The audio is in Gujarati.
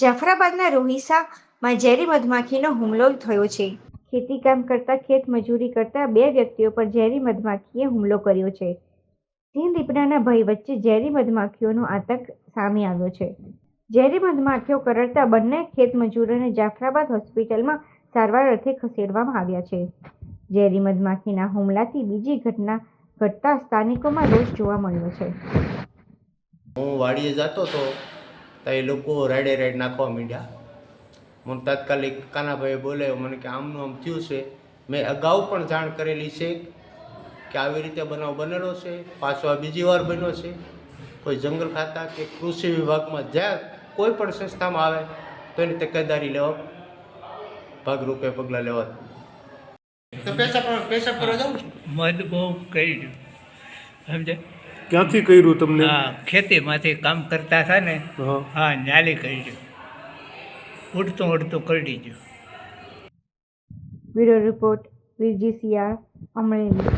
જાફરાબાદના રોહિસામાં ઝેરી મધમાખીનો હુમલો થયો છે. ખેતીકામ કરતા ખેત મજૂરી કરતા બે વ્યક્તિઓ પર ઝેરી મધમાખીએ હુમલો કર્યો છે. સિંહ દીપડાના ભય વચ્ચે ઝેરી મધમાખીઓનો આતંક સામે આવ્યો છે. ઝેરી મધમાખીઓ કરડતા બંને ખેત મજૂરોને જાફરાબાદ હોસ્પિટલમાં સારવાર અર્થે ખસેડવામાં આવ્યા છે. ઝેરી મધમાખીના હુમલાથી બીજી ઘટના ઘટતા સ્થાનિકોમાં રોષ જોવા મળ્યો છે. હું વાડીએ જતો હતો તો એ લોકો રાડે રાઈડ નાખવા માંડ્યા. મને તાત્કાલિક કાનાભાઈએ બોલાવ્યો મને કે આમનું આમ થયું છે. મેં અગાઉ પણ જાણ કરેલી છે કે આવી રીતે બનાવ બનેલો છે પાછો આ બીજી વાર બન્યો છે. કોઈ જંગલ ખાતા કે કૃષિ વિભાગમાં જ્યાં કોઈ પણ સંસ્થામાં આવે તો એની તકેદારી લેવા ભાગરૂપે પગલાં લેવા. તો પેશાબ પેશાબ કરવા જાઉં મધ બહુ કર્યું સમજે ક્યાંથી કર્યું તમને? હા ખેતીમાંથી કામ કરતા હતા ને હા. હા ન્યાલી કરી ઉડતું ઉડતું કરી ગયું. Bureau report Virji Siyal Amreli.